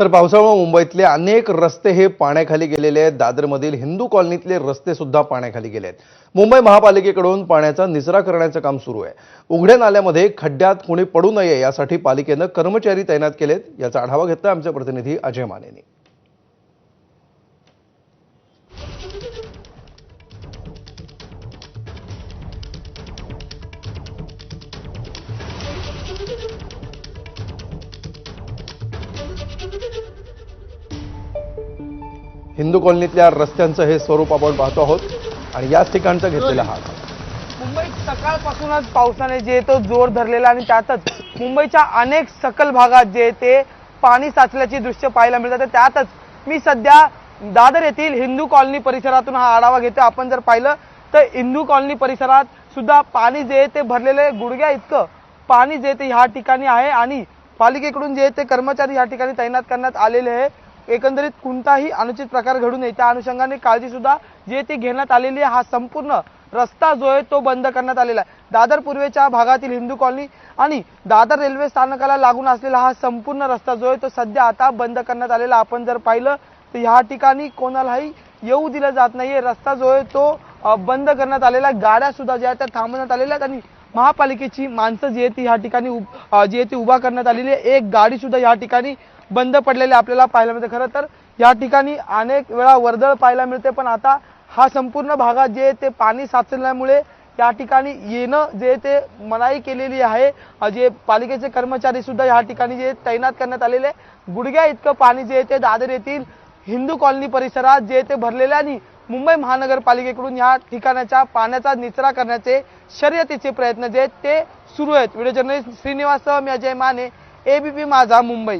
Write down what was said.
तर पावसामुळे मुंबईतले अनेक रस्ते हे पाण्याखाली गेलेले आहेत. दादरमधील हिंदू कॉलनीतले रस्ते सुद्धा पाण्याखाली गेले आहेत. मुंबई महापालिकेकडून पाण्याचा निचरा करण्याचं काम सुरू आहे. उघड्या नाल्यामध्ये खड्ड्यात कोणी पडू नये यासाठी पालिकेनं कर्मचारी तैनात केलेत. याचा आढावा घेतला आमचे प्रतिनिधी अजय मानेनी. हिंदू कॉलनीतल्या रस्त्यांचं हे स्वरूप आपण पाहतो आहोत. आणि याच ठिकाणचं घेतलेला हा. मुंबईत सकाळपासूनच पावसाने जे तो जोर धरलेला आणि त्यातच मुंबईच्या अनेक सकल भागात जे ते पाणी साचल्याची दृश्य पाहायला मिळतात. त्यातच मी सध्या दादर येथील हिंदू कॉलनी परिसरातून हा आढावा घेतो आपण जर पाहिलं तर हिंदू कॉलनी परिसरात सुद्धा पाणी जे आहे ते भरलेले गुडघ्या इतकं पाणी जे ते ह्या ठिकाणी आहे. आणि पालिकेकडून जे ते कर्मचारी ह्या ठिकाणी तैनात करण्यात आलेले आहे. एकंदरीत कोणताही अनुचित प्रकार घडू नये. त्या अनुषंगाने काळजी सुद्धा जे ती घेण्यात आलेली आहे हा संपूर्ण रस्ता जो आहे तो बंद करण्यात आलेला आहे. दादर पूर्वेच्या भागातील हिंदू कॉलनी आणि दादर रेल्वे स्थानकाला लागून असलेला हा संपूर्ण रस्ता जो आहे तो सध्या आता बंद करण्यात आलेला आपण जर पाहिलं तर ह्या ठिकाणी कोणालाही येऊ दिलं जात नाहीये. रस्ता जो आहे तो बंद करण्यात आलेला आहे. गाड्या सुद्धा ज्या आहेत त्या थांबवण्यात आलेल्या आहेत आणि महापालिकेची माणसं जी आहे ती ह्या ठिकाणी जी आहे ती उभा करण्यात आलेली आहे. एक गाडी सुद्धा या ठिकाणी बंद पडलेली आपल्याला पाहायला मिळते. खरं तर या ठिकाणी अनेक वेळा वर्दळ पाहायला मिळते पण आता हा संपूर्ण भागात जे ते पाणी साचल्यामुळे या ठिकाणी येणं जे ते मनाई केलेली आहे. जे पालिकेचे कर्मचारी सुद्धा या ठिकाणी जे तैनात करण्यात आलेले आहे. गुडघ्या इतकं पाणी जे ते दादर येथील हिंदू कॉलनी परिसरात जे ते भरलेले आणि मुंबई महानगरपालिकेकडून या ठिकाणाच्या पाण्याचा निचरा करण्याचे शर्यतीचे प्रयत्न जे आहेत ते सुरू आहेत. व्हिडिओ जर्नलिस्ट श्रीनिवास मी अजय माने एबीपी माझा मुंबई.